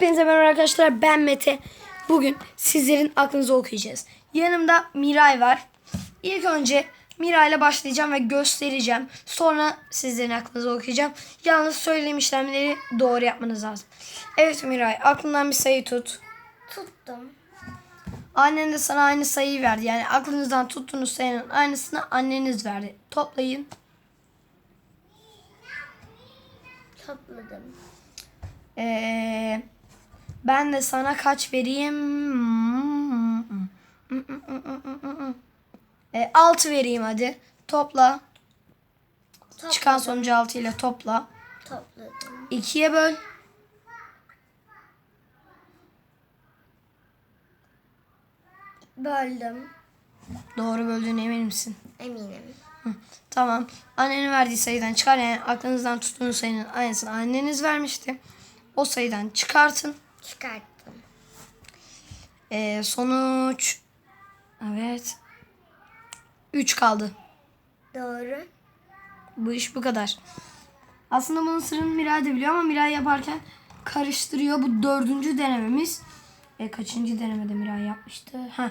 Hepinize merhaba arkadaşlar. Ben Mete. Bugün sizlerin aklınızı okuyacağız. Yanımda Miray var. İlk önce Miray'la başlayacağım ve göstereceğim. Sonra sizlerin aklınızı okuyacağım. Yalnız söylediğim işlemleri doğru yapmanız lazım. Evet Miray aklından bir sayı tut. Tuttum. Annen de sana aynı sayıyı verdi. Yani aklınızdan tuttuğunuz sayının aynısını anneniz verdi. Toplayın. Topladım. Ee, ben de sana kaç vereyim? Ee, 6 vereyim hadi. Topla. Topladım. Çıkan sonucu 6 ile topla. Topladım. 2'ye böl. Böldüm. Doğru böldüğüne emin misin? Eminim. Hı, Tamam. Annenin verdiği sayıdan çıkar. Yani aklınızdan tuttuğunuz sayının aynısını anneniz vermişti. O sayıdan çıkartın. Çıkarttım. Ee, sonuç... Evet. 3 kaldı. Doğru. Bu iş bu kadar. Aslında bunun sırrını Miray da biliyor ama Miray yaparken karıştırıyor. Bu dördüncü denememiz. E, kaçıncı denemede Miray yapmıştı? Ha.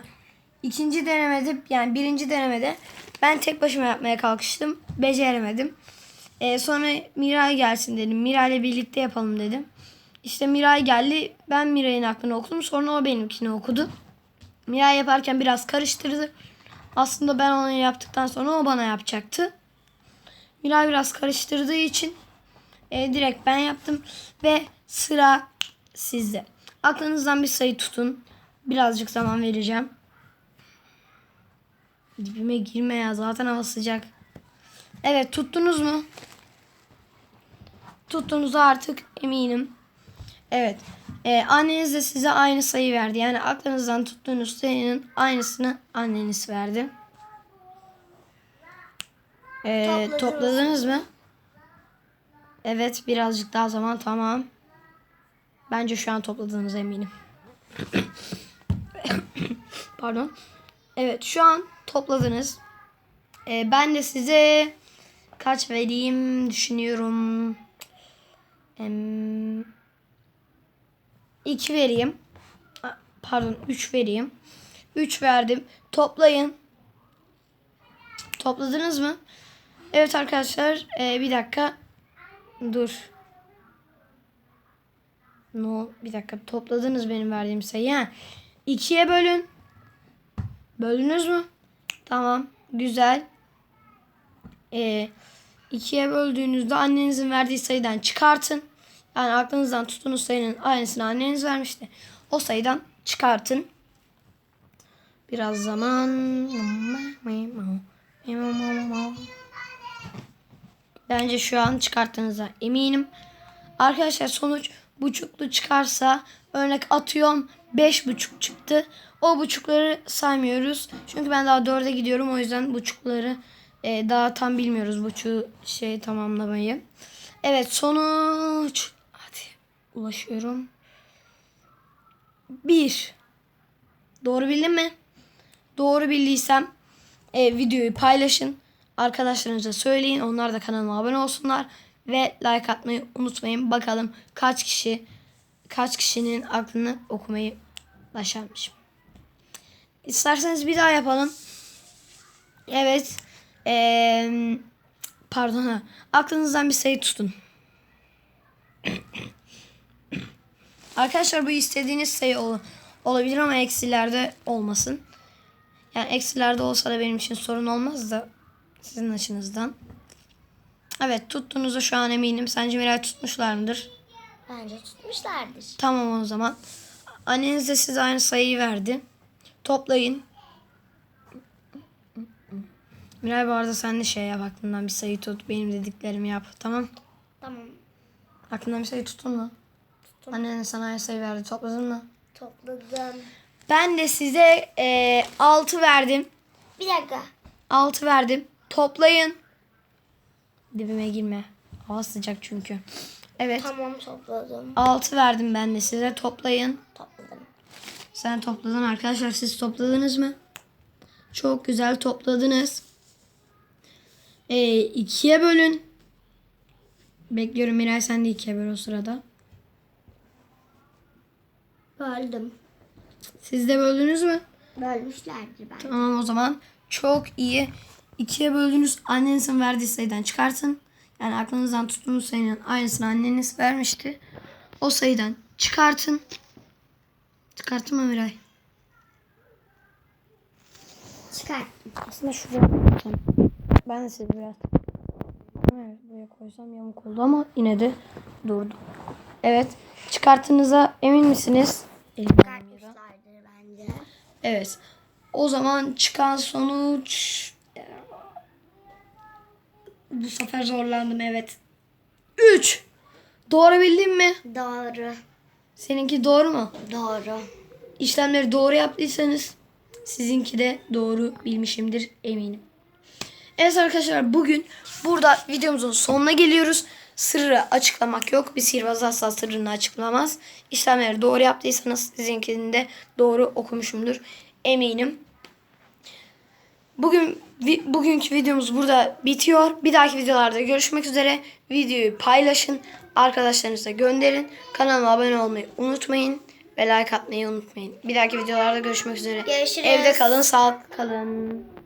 İkinci denemede yani birinci denemede ben tek başıma yapmaya kalkıştım. Beceremedim. E, sonra Miray gelsin dedim. Miray'la birlikte yapalım dedim. İşte Miray geldi. Ben Miray'ın aklını okudum. Sonra o benimkini okudu. Miray yaparken biraz karıştırdı. Aslında ben onu yaptıktan sonra o bana yapacaktı. Miray biraz karıştırdığı için e, direkt ben yaptım ve sıra sizde. Aklınızdan bir sayı tutun. Birazcık zaman vereceğim. Dibime girme ya zaten hava sıcak. Evet tuttunuz mu? Tuttuğunuza artık eminim. Evet. E, anneniz de size aynı sayı verdi. Yani aklınızdan tuttuğunuz sayının aynısını anneniz verdi. E, Topladınız topladınız mı? Evet birazcık daha zaman tamam. Bence şu an topladığınıza eminim. Pardon. Evet şu an topladınız. E, ben de size kaç vereyim düşünüyorum. Em, 2 vereyim. Pardon 3 vereyim. 3 verdim. Toplayın. Topladınız mı? Evet arkadaşlar e, bir dakika. Dur. No, bir dakika topladınız benim verdiğim sayıyı. Ha. İkiye bölün. Böldünüz mü? Tamam. Güzel. E, ikiye böldüğünüzde annenizin verdiği sayıdan çıkartın. Yani aklınızdan tuttuğunuz sayının aynısını anneniz vermişti. O sayıdan çıkartın. Biraz zaman. Bence şu an çıkarttığınıza eminim. Arkadaşlar sonuç buçuklu çıkarsa örnek atıyorum 5 buçuk çıktı. O buçukları saymıyoruz. Çünkü ben daha dörde gidiyorum. O yüzden buçukları e, daha tam bilmiyoruz buçuğu şey tamamlamayı. Evet sonuç. Ulaşıyorum. 1. Doğru bildim mi? Doğru bildiysem e, videoyu paylaşın. Arkadaşlarınıza söyleyin. Onlar da kanalıma abone olsunlar. Ve like atmayı unutmayın. Bakalım kaç kişi kaç kişinin aklını okumayı başarmış. İsterseniz bir daha yapalım. Evet. Eee pardon ha. Aklınızdan bir sayı tutun. Arkadaşlar bu istediğiniz sayı ol- olabilir ama eksilerde olmasın. Yani eksilerde olsa da benim için sorun olmaz da sizin açınızdan. Evet tuttuğunuza şu an eminim. Sence Miray tutmuşlar mıdır? Bence tutmuşlardır. Tamam o zaman. Anneniz de size aynı sayıyı verdi. Toplayın. Miray bu arada sen de şey yap aklından bir sayı tut. Benim dediklerimi yap. Tamam. Tamam. Aklından bir sayı tuttun mu? Tuttum. Annen sana aynı sayı verdi. Topladın mı? Topladım. Ben de size e, 6 verdim. Bir dakika. 6 verdim. Toplayın. Dibime girme. Hava sıcak çünkü. Evet. Tamam topladım. 6 verdim ben de size. Toplayın. Topladım. Sen topladın arkadaşlar. Siz topladınız mı? Çok güzel topladınız. E, ikiye bölün. Bekliyorum Miray sen de ikiye böl o sırada. Böldüm. Siz de böldünüz mü? Bölmüşlerdir ben. Tamam o zaman. Çok iyi. İkiye böldünüz. Annenizin verdiği sayıdan çıkartın. Yani aklınızdan tuttuğunuz sayının aynısını anneniz vermişti. O sayıdan çıkartın. Çıkarttın mı Miray? Çıkarttım. Aslında şuraya koysam. Ben de sizi biraz evet, buraya koysam yamuk oldu ama yine de durdu. Evet. Çıkarttığınıza emin misiniz? Elimden bence. Evet. O zaman çıkan sonuç bu sefer zorlandım evet. 3. Doğru bildim mi? Doğru. Seninki doğru mu? Doğru. İşlemleri doğru yaptıysanız sizinki de doğru bilmişimdir eminim. Evet arkadaşlar bugün burada videomuzun sonuna geliyoruz. Sırrı açıklamak yok. Bir sihirbaz asla sırrını açıklamaz. İşlemleri doğru yaptıysanız sizinkini de doğru okumuşumdur eminim. Bugün vi- bugünkü videomuz burada bitiyor. Bir dahaki videolarda görüşmek üzere. Videoyu paylaşın, arkadaşlarınıza gönderin. Kanalıma abone olmayı unutmayın ve like atmayı unutmayın. Bir dahaki videolarda görüşmek üzere. Görüşürüz. Evde kalın, sağlıklı kalın.